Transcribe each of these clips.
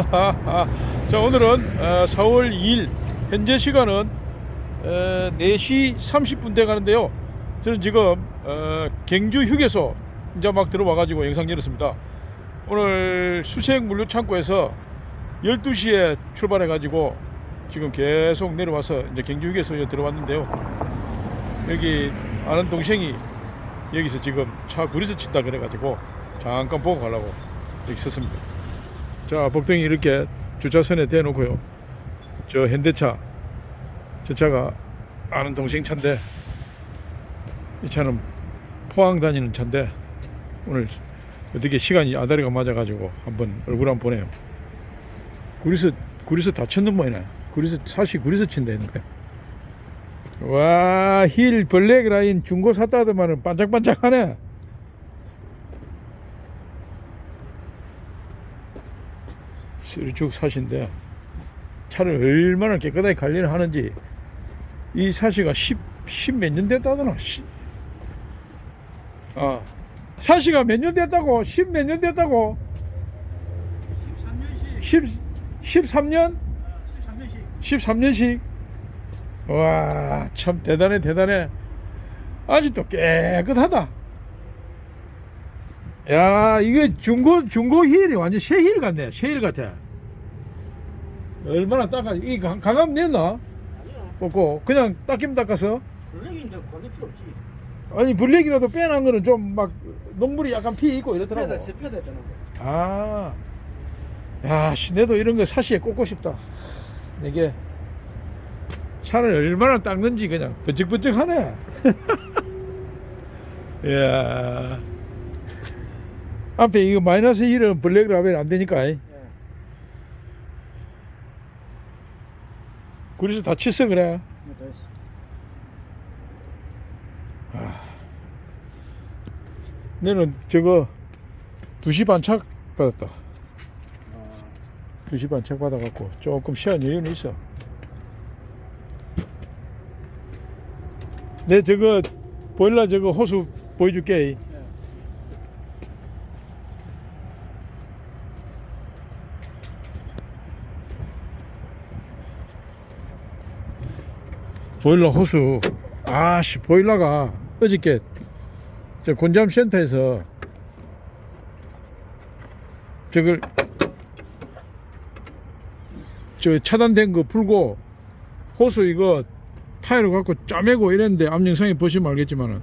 자 오늘은 어, 4월 2일 현재 시간은 어, 4시 30분 돼 가는데요. 저는 지금 어, 경주 휴게소 이제 막 들어와 가지고 영상 열었습니다. 오늘 수색 물류 창고에서 12시에 출발해 가지고 지금 계속 내려와서 이제 경주 휴게소에 들어왔는데요. 여기 아는 동생이 여기서 지금 차 그리스 친다 그래 가지고 잠깐 보고 가려고 여기 섰습니다. 자, 복덩이 이렇게 주차선에 대놓고요. 저 현대차, 저 차가 아는 동생 차인데, 이 차는 포항 다니는 차인데, 오늘 어떻게 시간이 아다리가 맞아가지고 한번 얼굴 한번 보네요. 구리스, 구리스 다 쳤는 모이네. 구리스, 사시 구리스 친다 했는데. 와, 힐 블랙 라인 중고 샀다 하더만은 반짝반짝하네. 쓰리축 사시인데 차를 얼마나 깨끗하게 관리를 하는지 이 사시가 10, 10몇년 됐다더나 10. 아, 사시가 몇 년 됐다고? 10 몇 년 됐다고? 10, 13년? 13년씩 와 참 대단해 대단해. 아직도 깨끗하다 야 이게 중고 중고 힐이 완전 새 힐 같네 새 힐 같아 얼마나 닦아 이 강- 강압 냈나 아니야. 뽑고 그냥 닦이면 닦아서 블랙인데 관리 필요 없지. 아니 블랙이라도 빼놓은 거는 좀막 녹물이 약간 피 있고 이렇더라고 했다는 거. 아, 야, 씨, 내도 이런 거 사시에 꽂고 싶다. 이게 차를 얼마나 닦는지 그냥 번쩍번쩍하네. 이야. 앞에 이거 마이너스 1은 블랙 라벨 안 되니까. 이. 예. 그래서 다 쳤어 그래. 뭐다 했어. 너는 저거 2시 반 착 받았다. 아, 2시 반 착 받아갖고 조금 시간 여유는 있어. 내 저거 보일러 저거 호수 보여줄게. 보일러 호수. 아씨 보일러가 어저께 저 곤잠 센터에서 저걸 저 차단된 거 풀고 호수 이거 타이로 갖고 짜매고 이랬는데 암영상에 보시면 알겠지만은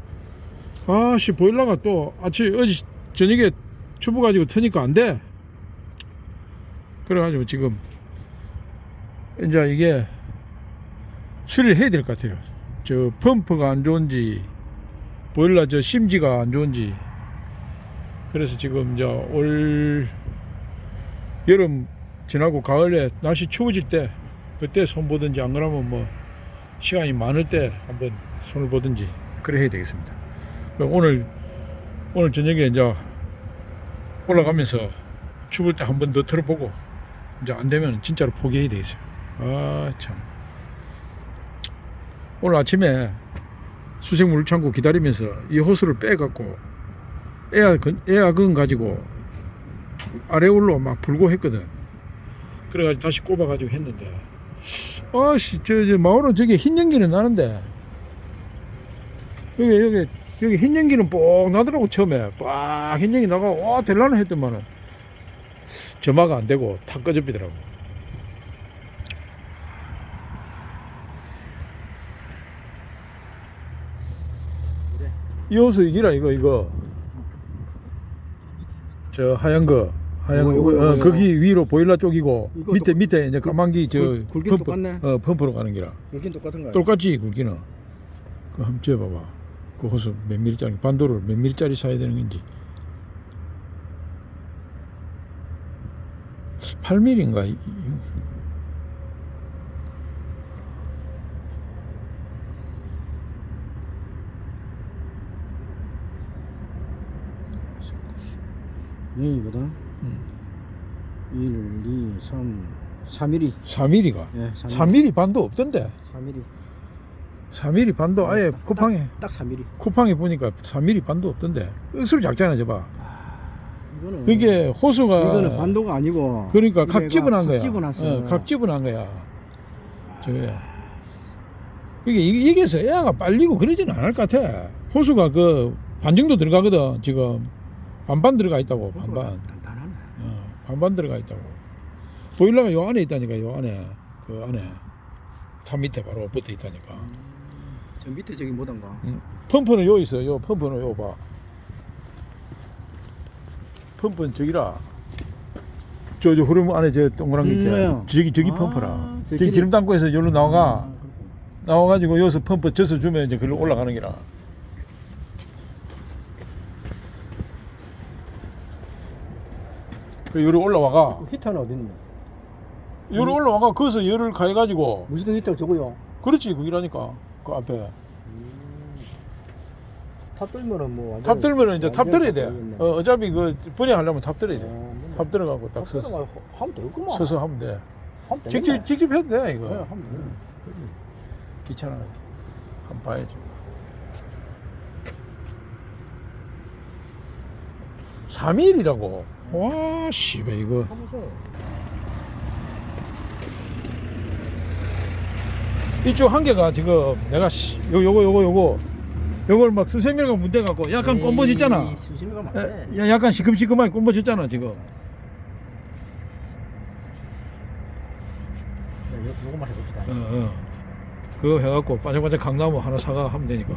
아씨 보일러가 또 아침 어제 저녁에 추부 가지고 트니까 안 돼. 그래가지고 지금 이제 이게 수리를 해야 될 것 같아요. 저 펌프가 안 좋은지 보일러 저 심지가 안 좋은지 그래서 지금 이제 올 여름 지나고 가을에 날씨 추워질 때 그때 손 보든지 안 그러면 뭐 시간이 많을 때 한번 손을 보든지 그래 해야 되겠습니다. 오늘 오늘 저녁에 이제 올라가면서 추울 때 한 번 더 틀어보고 이제 안 되면 진짜로 포기해야 되겠어요. 아 참. 오늘 아침에 수색 물 창고 기다리면서 이 호스를 빼갖고 에어건 가지고 아래올로 막 불고 했거든. 그래가지고 다시 꼽아가지고 했는데 아씨 저, 저 마을은 저기 흰 연기는 나는데 여기 여기 여기 흰 연기는 뻑 나더라고 처음에 빡흰 연기 나가 와 될라나 했더만은 점화가 안 되고 다 꺼져비더라고. 이 호수 이기라 이거 이거 저 하얀 거 하얀 거 이거, 이거, 어, 이거. 거기 위로 보일러 쪽이고 이거 밑에 똑- 밑에 이제 까만기 저 굵- 펌프 똑같네. 어 펌프로 가는 기라 여긴 똑같은 거야. 똑같지 굵기는 그 한번 재봐봐 그 호수 몇 밀리짜리 반도를 몇 밀리짜리 사야 되는 건지 8밀인가 여기거든. 1, 2, 3, 3mm. 4밀이가 예, 3밀이 반도 없던데 3mm. 4밀이 반도 아예 쿠팡에 딱 3mm. 쿠팡에 보니까 3mm 반도 없던데 억수로 작잖아 저봐 이거는 그게 호수가 이거는 반도가 아니고 그러니까 각 집어난 각 거야. 어, 각 집어난 거야. 저게. 이게 이- 이게서 애가 빨리고 그러지는 않을 것 같아. 호수가 그 반 정도 들어가거든 지금 반반 들어가 있다고 반반. 단단하네. 어, 반반 들어가 있다고. 보일러가 요 안에 있다니까 요 안에 그 안에 탑 밑에 바로 붙어 있다니까. 저 밑에 저기 뭐던가. 펌프는 요 있어. 요 펌프는 요 봐. 펌프는 저기라. 저, 저 흐름 안에 저 동그란 게 있지. 음, 네. 저기 저기 아, 펌프라. 저 저기 길이- 기름 담고 해서 여기로 나와가 아, 그렇구나. 나와가지고 여기서 펌프 젖어 주면 이제 글로 올라가는 기라. 그 요리 올라와가 히터는 어디 있노? 요리 올라와가 거기서 열을 가해가지고 무슨 히터 저거요? 그렇지 그기라니까 그 앞에 탑 들면은 뭐 완전 탑 들면은 이제 탑 들어야 돼. 되겠네. 어, 어차피 그 분해하려면 탑 들어야 아, 돼. 맨날 탑 들어가고 딱탑 서서 들어가 하면 되겠구만. 서서 하면 돼. 하면 되겠네. 직접 직접 해도 돼 이거. 네, 하면 되겠네. 귀찮아. 한번 봐야지. 3일이라고. 와, 씨발 이거. 이쪽 한 개가 지금 내가 씨, 요 요거 요거 요거 요걸 막 수세미가 문대 갖고 약간 많네. 야, 약간 시큼시큼하게 꼼버졌잖아 지금. 요거만 해봅시다. 어, 어. 그거 해갖고 반짝반짝 강나무 하나 사가 하면 되니까.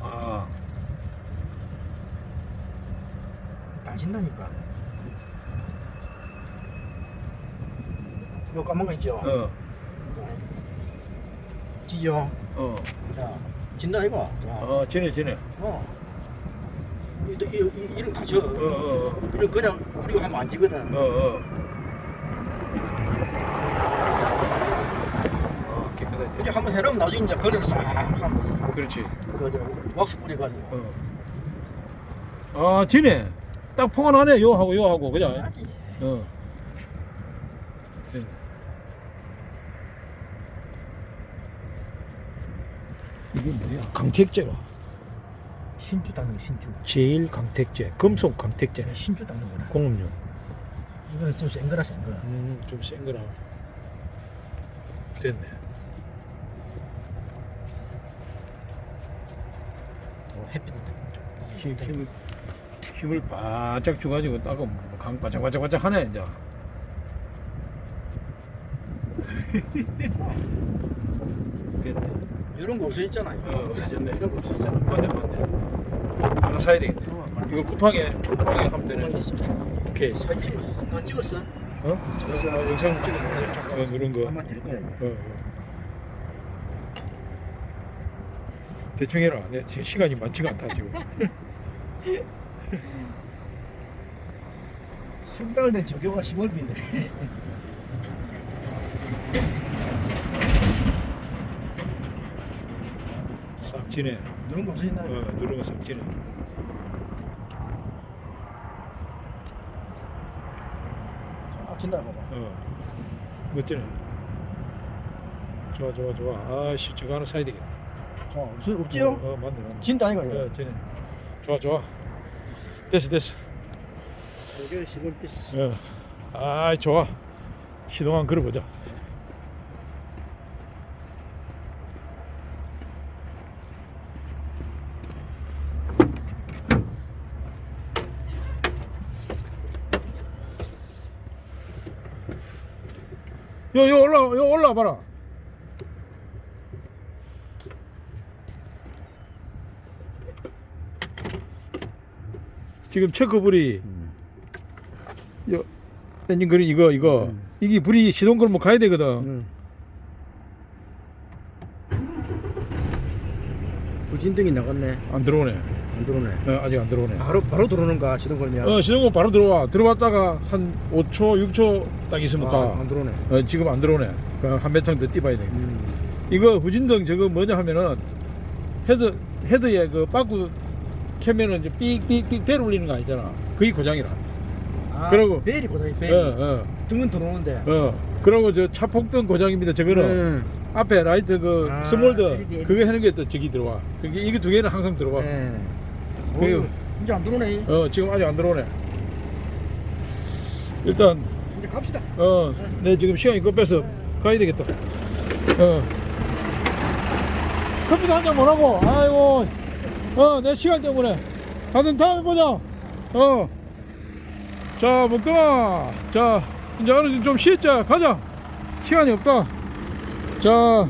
아, 다진다니까. 요 까만 거 있죠? 어, 지죠? 어, 자, 진다 이거. 자, 어, 지네, 지네. 어. 이, 이, 이, 이런 다 져. 어, 어, 이런 그냥 뿌리고 하면 안 지거든. 어, 어. 아, 깨끗하지. 이제 한번 해놓으면 나중에 이제 걸려서 싹 하면 그렇지. 그저 왁스 뿌려가지고. 어. 아, 지네. 딱 포가 나네. 요 하고 요 하고 그죠? 어. 이게 뭐야? 강택제가 신주 닦는 거, 신주. 제일 강택제, 금속 강택제, 신주 닦는 거라. 공업용. 이거는 좀 센 거라 센 거. 음, 좀센 거라. 됐네. 어, 햇빛도 좀. 힘, 힘을 힘을 바짝 줘가지고 따고 강 바짝 바짝 바짝 하네 이제. 됐네. 이런 거 없어졌잖아요. 어, 없어졌네. 이런 거 없어졌잖아. 맞네 맞네. 하나 사야 되겠네. 이거 쿠팡에 쿠팡에 하면 되네. 오케이. 사진 찍었어. 너 찍었어? 어? 찍었어. 아, 영상. 잠깐 어, 누른 거. 아마 될 거야. 어, 어. 대충 해라. 내 지금 시간이 많지가 않다 지금. 순발을 된 저교가 10월비네. 이런 거 없어졌나? 어, 누른 거싹 지네. 아, 진다 봐봐. 어. 멋지네. 좋아 좋아 좋아. 아씨 저거 하나 사야 되겠네. 자, 없어, 없지요? 어, 어 맞네 맞네. 진다 이거. 어, 지네. 좋아 좋아. 됐어 됐어. 저교 10월비. 어. 아 좋아. 시동 한번 걸어보자. 요, 요 올라, 요 올라 봐라. 지금 체크불이 요 엔진 그린 이거 이거 음. 이게 불이 시동 걸면 가야 되거든. 응. 불진등이 나갔네. 안 들어오네. 안 들어오네. 어, 아직 안 들어오네. 바로 바로 들어오는가 시동 걸면. 어, 시동 걸면 바로 들어와. 들어왔다가 한 5초, 6초 딱 있으면 아, 가. 안 들어오네. 어, 지금 안 들어오네. 한몇창 더 띄봐야 돼. 음. 이거 후진등 저거 뭐냐 하면은 헤드 헤드에 그 빠꾸 캐면은 이제 삑삑삑 벨 울리는 거 아니잖아. 그게 고장이라. 아, 그러고- 베리 고사이 베리. 어, 어. 등은 들어오는데. 어. 그리고 저 차폭등 고장입니다. 저거는 음. 앞에 라이트 그 아, 스몰드 LED. 그거 하는 게 또 저기 들어와. 그러니까 이거 두 개는 항상 들어와. 네. 그래요. 오, 이제 안 들어오네. 어 지금 아직 안 들어오네. 일단 이제 갑시다. 어, 내 지금 시간이 급해서 가야 되겠다. 어. 커피도 한잔 못하고, 아이고, 어, 내 시간 때문에. 하여튼 다음에 보자. 어. 자, 먹동아. 자, 이제 오늘 좀 쉬자. 가자. 시간이 없다. 자,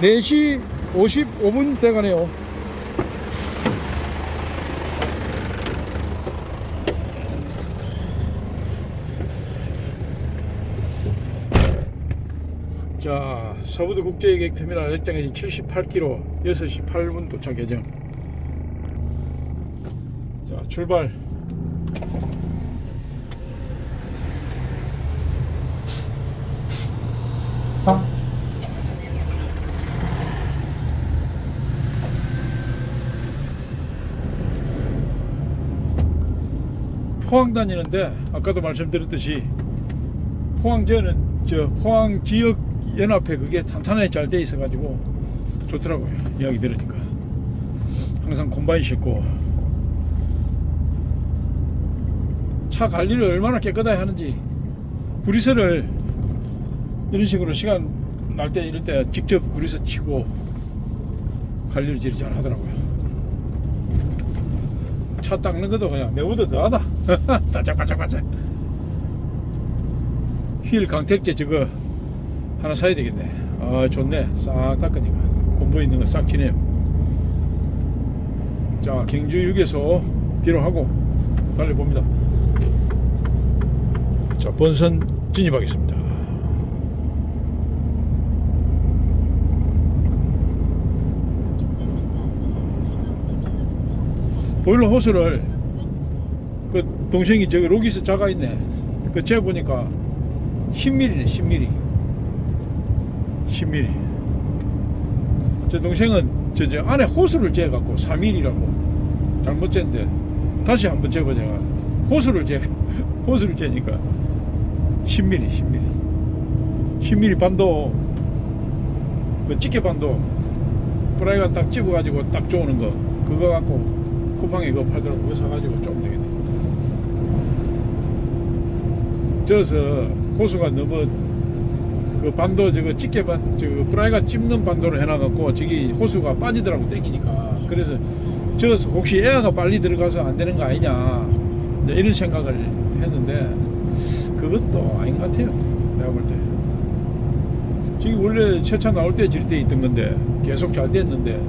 4시 55분 돼가네요. 자, 서부도 국제여객 터미널 역장에서 78km, 6시 8분 도착 예정. 자, 출발. 포항 다니는데 아까도 말씀드렸듯이 포항제는 저 포항 지역 연합회 그게 탄탄하게 잘 돼 있어 가지고 좋더라고요. 이야기 들으니까. 항상 콤바인 싣고. 차 관리를 얼마나 깨끗하게 하는지 구리서를 이런 식으로 시간 날 때 이럴 때 직접 구리서 치고 관리를 제일 잘 하더라고요. 차 닦는 것도 그냥 매우도 더하다. 바짝바짝바짝. 휠 강택제 저거 하나 사야 되겠네. 아 좋네. 싹 닦으니까. 공부 있는 거 싹 지네요. 자 경주 휴게소 뒤로 하고 달려봅니다. 자 본선 진입하겠습니다. 보일러 호스를 그 동생이 저기 로기스 자가 있네. 그 재보니까 10mm네 10mm 10mm 제 동생은 저, 저 안에 호스를 재갖고 4mm라고. 잘못 쟀는데 다시 한번 재봐 제가. 호스를 재 호스를 재니까 10mm 10mm 10mm 반도 그 집게 반도 프라이가 딱 집어가지고 딱 쪼는 거 그거 갖고 쿠팡에 그거 팔더라고. 그거 사가지고 쪼면 되겠네. 저서 호수가 너무 그 반도 저거 집게 반 저거 프라이가 찝는 반도로 해놔갖고 저기 호수가 빠지더라고 땡기니까. 그래서 저서 혹시 에어가 빨리 들어가서 안 되는 거 아니냐. 이제 이런 생각을 했는데 그것도 아닌 것 같아요 내가 볼 때. 저기 원래 새차 나올 때 질 때 있던 건데 계속 잘 됐는데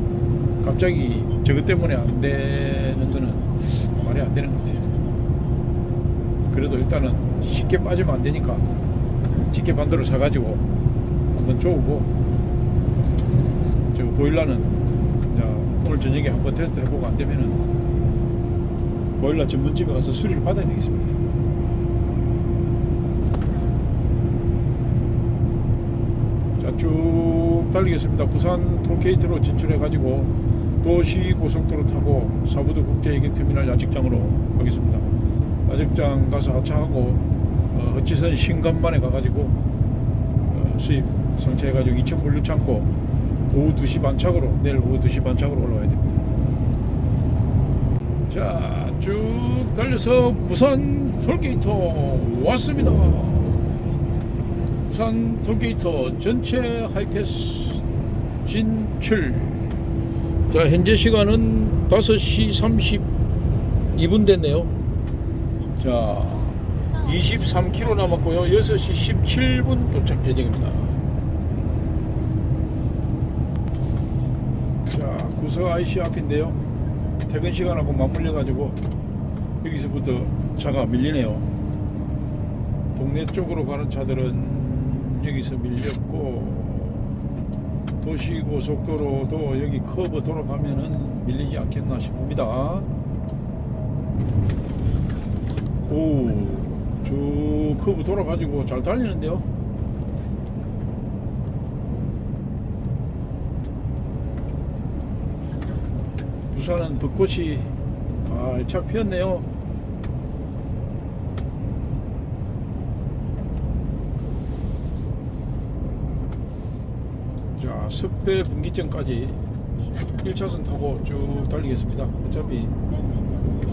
갑자기 저것 때문에 안 되는 거는 말이 안 되는 것 같아요. 그래도 일단은 쉽게 빠지면 안 되니까 집게 반도를 사가지고 한번 쪼고 저 보일러는 오늘 저녁에 한번 테스트 해보고 안 되면은 보일러 전문집에 가서 수리를 받아야 되겠습니다. 자 쭉 달리겠습니다. 부산 톨게이트로 진출해 가지고 도시 고속도로 타고 사부도 국제여객터미널 야직장으로 가겠습니다. 야직장 가서 하차하고 어, 허치선 신간만에 가가지고 어, 수입 상차해가지고 2층 물류 창고 오후 2시 반착으로 내일 오후 2시 반착으로 올라와야 됩니다. 자, 쭉 달려서 부산 톨게이트 왔습니다. 부산 톨게이트 전체 하이패스 진출. 자, 현재 시간은 5시 32분 됐네요. 자, 23km 남았고요. 6시 17분 도착 예정입니다. 자, 구서 IC 앞인데요. 퇴근 시간하고 맞물려 가지고 여기서부터 차가 밀리네요. 동네 쪽으로 가는 차들은 여기서 밀렸고 도시 고속도로도 여기 커브 돌아가면은 밀리지 않겠나 싶습니다. 오, 쭉 커브 돌아가지고 잘 달리는데요. 부산은 벚꽃이 아차 피었네요. 자 석대 분기점까지 1차선 타고 쭉 달리겠습니다. 어차피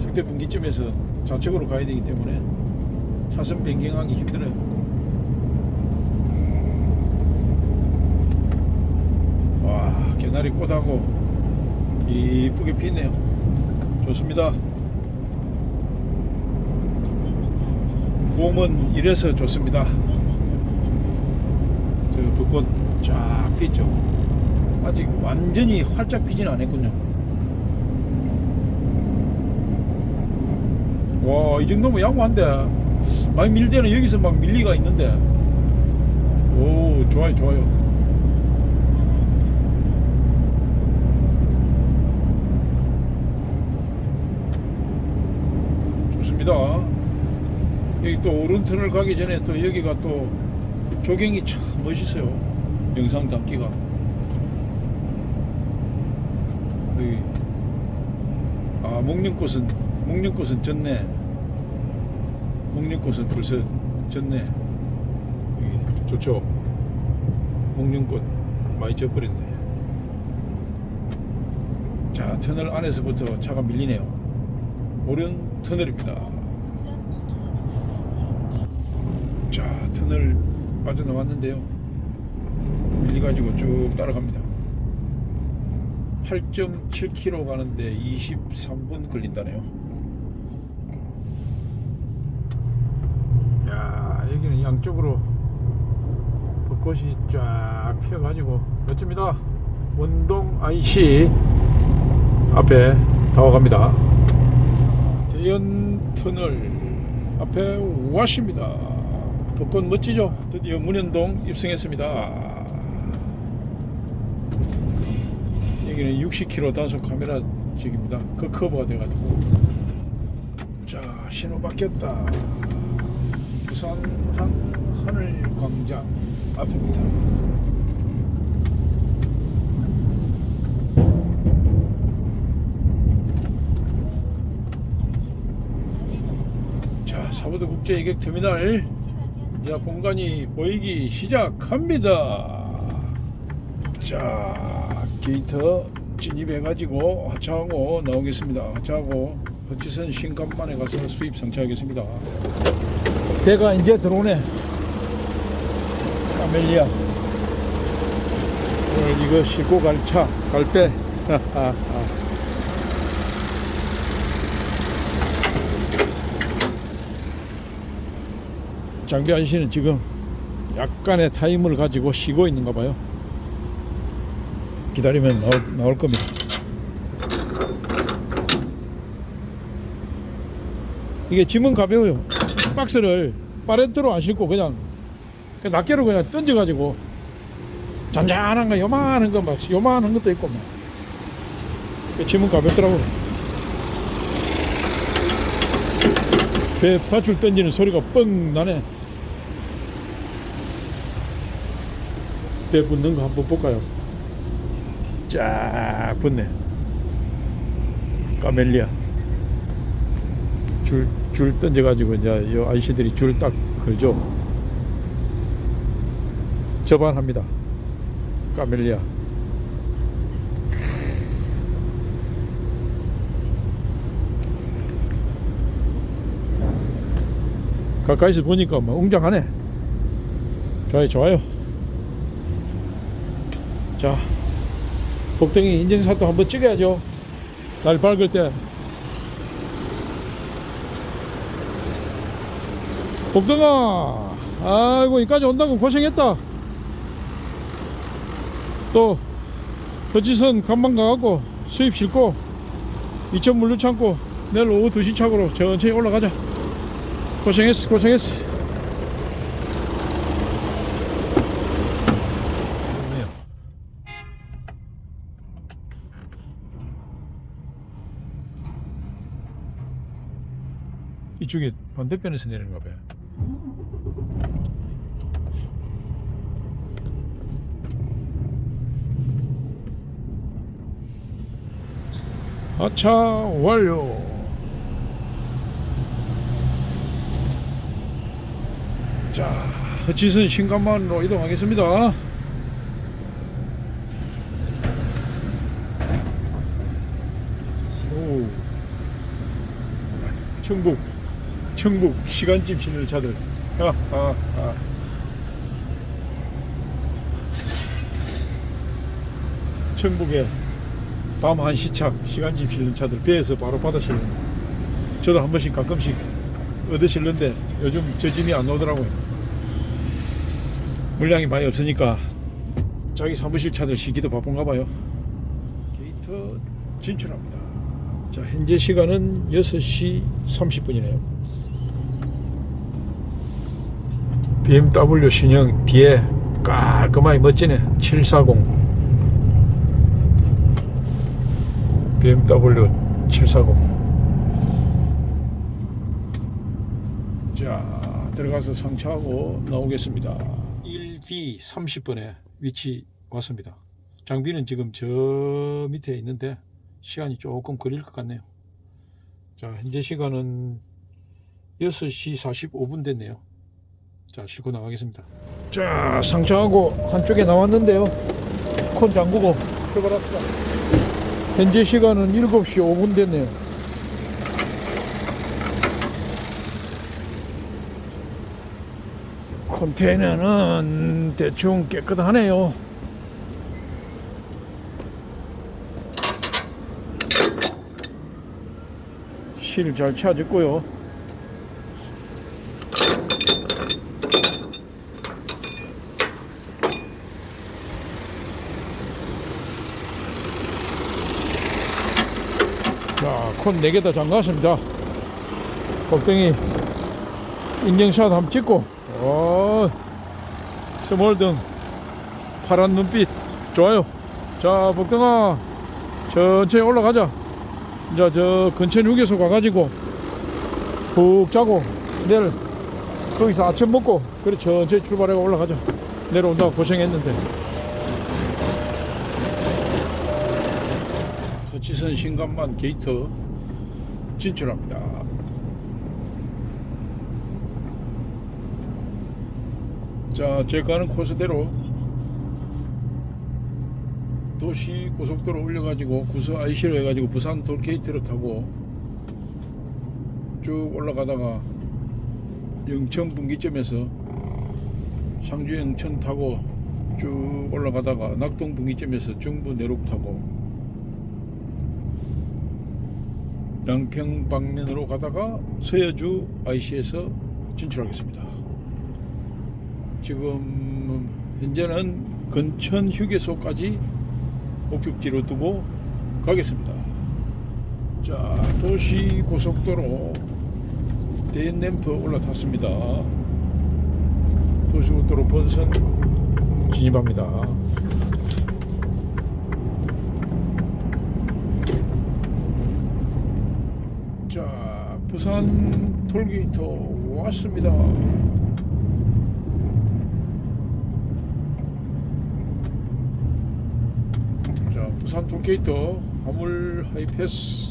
석대 분기점에서 좌측으로 가야 되기 때문에. 차선 변경하기 힘들어요. 와, 개나리 꽃하고 이쁘게 피네요. 좋습니다. 봄은 이래서 좋습니다. 저 벚꽃 쫙 피죠. 아직 완전히 활짝 피진 않았군요. 와, 이 정도면 양호한데. 많이 밀 때는 여기서 막 밀리가 있는데. 오, 좋아요, 좋아요. 좋습니다. 여기 또 오른턴을 가기 전에 또 여기가 또 조경이 참 멋있어요. 영상 담기가. 여기 아 목련꽃은 목련꽃은 졌네. 목련꽃은 벌써 졌네. 여기 좋죠. 목련꽃 많이 져버렸네. 자 터널 안에서부터 차가 밀리네요. 오른 터널입니다. 자 터널 빠져나왔는데요 밀려가지고 쭉 따라갑니다 8.7km 가는데 23분 걸린다네요 야 여기는 양쪽으로 벚꽃이 쫙 피어가지고 멋집니다 원동 IC 앞에 다와갑니다 대연 터널 앞에 와십니다 벚꽃 멋지죠? 드디어 문현동 입성했습니다. 여기는 60km 단속 카메라 쪽입니다. 그 커버가 돼가지고 자 신호 바뀌었다. 부산 한 하늘광장 앞입니다. 자 사부도 국제 이객 터미널 자 공간이 보이기 시작합니다. 자 게이트 진입해가지고 하차하고 나오겠습니다. 하차하고 허치선 신간만에 가서 수입 상차하겠습니다. 배가 이제 들어오네. 카멜리아. 오늘 이거 싣고 갈 차, 갈 배. 장비안 씨는 지금 약간의 타임을 가지고 쉬고 있는가 봐요. 기다리면 나올, 나올 겁니다. 이게 짐은 가벼워요. 박스를 파레트로 안 싣고 그냥 그 낱개로 그냥 던져가지고 잔잔한 거 요만한 거 막 요만한 것도 있고 막 그 짐은 가볍더라고요. 배 밧줄 던지는 소리가 뻥 나네. 배 붙는 거 한번 볼까요? 쫙 붙네. 까멜리아. 줄, 줄 던져가지고 이제 요 아저씨들이 줄 딱 걸죠. 접안합니다. 까멜리아. 가까이서 보니까 막 웅장하네. 좋아요, 좋아요. 자, 복덩이 인증샷도 한번 찍어야죠. 날 밝을 때. 복덩아, 아이고, 이까지 온다고 고생했다. 또, 거치선 간만 가갖고 수입 싣고, 이천 물류 창고, 내일 오후 2시 차고로 천천히 올라가자. 고생했어, 고생했어. 이쪽에 반대편에서 내리는가 봐요. 하차 완료. 자, 허치슨 신간만으로 이동하겠습니다. 오, 청북. 청북 시간집 신는 차들 아, 아, 아. 청북에 밤 1시착 시간집 실는 차들 배에서 바로 받아 실는 저도 한 번씩 가끔씩 얻어 실는데 요즘 저 짐이 안 나오더라고요. 물량이 많이 없으니까 자기 사무실 차들 시기도 바쁜가 봐요. 게이트 진출합니다. 자 현재 시간은 6시 30분이네요 BMW 신형 뒤에 깔끔하게 멋지네 740 BMW 740. 자, 들어가서 상차하고 나오겠습니다. 1D 30분에 위치 왔습니다. 장비는 지금 저 밑에 있는데 시간이 조금 걸릴 것 같네요. 자, 현재 시간은 6시 45분 됐네요. 자, 싣고 나가겠습니다. 자, 상차하고 한쪽에 나왔는데요. 콘 잠그고 출발합시다. 현재 시간은 7시 5분 됐네요. 컨테이너는 대충 깨끗하네요. 실 잘 찾았고요. 자, 콘 4개 다 잠갔습니다. 복덩이 인증샷 한번 찍고, 어, 스몰등, 파란 눈빛, 좋아요. 자, 복덩아, 천천히 올라가자. 이제 저 근처 휴게소 가가지고, 푹 자고, 내일 거기서 아침 먹고, 그래 천천히 출발해 올라가자. 내려온다고 고생했는데. 서치선 신간만 게이트 진출합니다. 자, 제가 가는 코스대로 도시 고속도로 올려가지고 구서 IC로 해가지고 부산 돌게이트를 타고 쭉 올라가다가 영천 분기점에서 상주 영천 타고 쭉 올라가다가 낙동 분기점에서 정부 내륙 타고 양평 방면으로 가다가 서해주 IC에서 진출하겠습니다. 지금 현재는 근천 휴게소까지 목적지로 두고 가겠습니다. 자, 도시 고속도로 대연램프 올라탔습니다. 도시고속도로 본선 진입합니다. 자, 부산 톨게이트 왔습니다. 자, 부산 톨게이트 화물 하이패스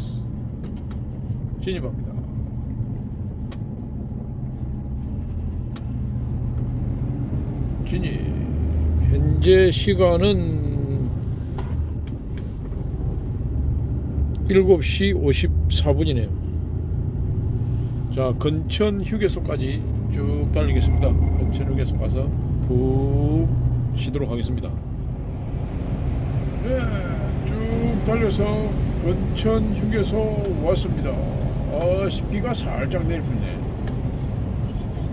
진입합니다. 진입. 현재 시간은 7시 54분이네요. 자, 근천 휴게소까지 쭉 달리겠습니다. 근천 휴게소 가서 푹 쉬도록 하겠습니다. 네, 쭉 달려서 근천 휴게소 왔습니다. 아씨, 비가 살짝 내리네.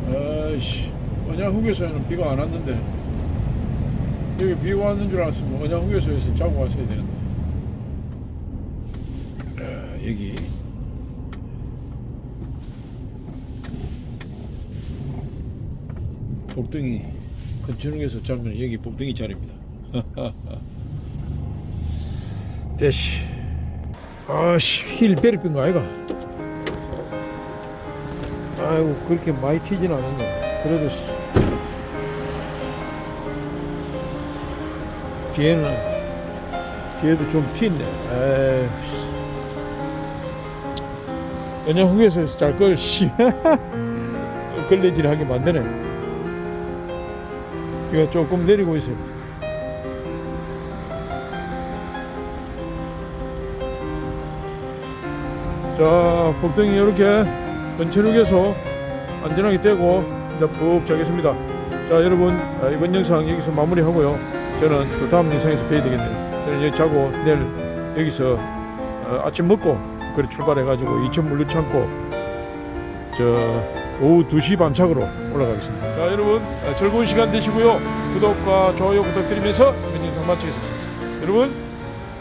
아이씨, 언양 휴게소에는 비가 안 왔는데 여기 비 왔는 줄 알았으면 언양 휴게소에서 자고 왔어야 되는데. 아, 여기 복덩이 근처에서 자면 여기 복덩이 자리입니다. 대시. 아씨 힐 베리핀 거 아이가? 아이고 그렇게 많이 튀진 않았네. 그래도 씨. 뒤에는 뒤에도 좀 튀네. 에이 씨. 그냥 후에서 잘걸 씨. 걸레질하게 만드네 비가 조금 내리고 있어요 자 복덩이 이렇게 건천역에서 안전하게 떼고 이제 푹 자겠습니다. 자 여러분 어, 이번 영상 여기서 마무리하고요. 저는 또 다음 영상에서 뵈야 되겠네요. 저는 여기 자고 내일 여기서 어, 아침 먹고 그래 출발해가지고 이천 물류 창고 저 오후 2시 반착으로 올라가겠습니다. 자 여러분 어, 즐거운 시간 되시고요. 구독과 좋아요 부탁드리면서 이번 영상 마치겠습니다. 여러분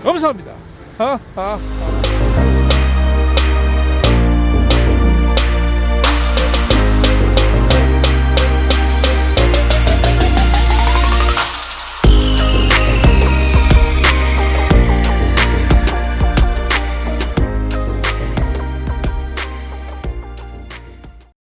감사합니다. 하하하.